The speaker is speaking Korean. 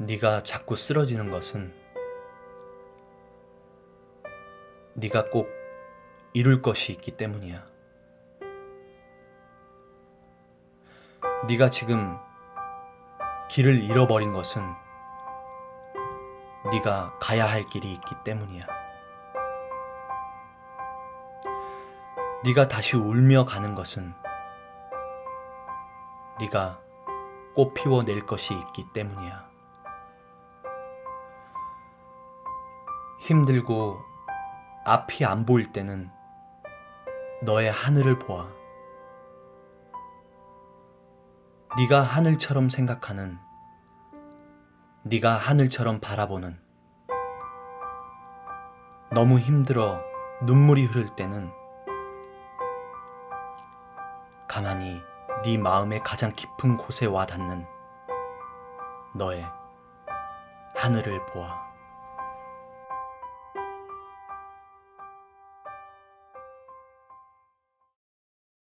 네가 자꾸 쓰러지는 것은 네가 꼭 이룰 것이 있기 때문이야. 네가 지금 길을 잃어버린 것은 네가 가야 할 길이 있기 때문이야. 네가 다시 울며 가는 것은 네가 꽃 피워낼 것이 있기 때문이야. 힘들고 앞이 안 보일 때는 너의 하늘을 보아. 네가 하늘처럼 생각하는 네가 하늘처럼 바라보는 너무 힘들어 눈물이 흐를 때는 가만히 네 마음의 가장 깊은 곳에 와 닿는 너의 하늘을 보아.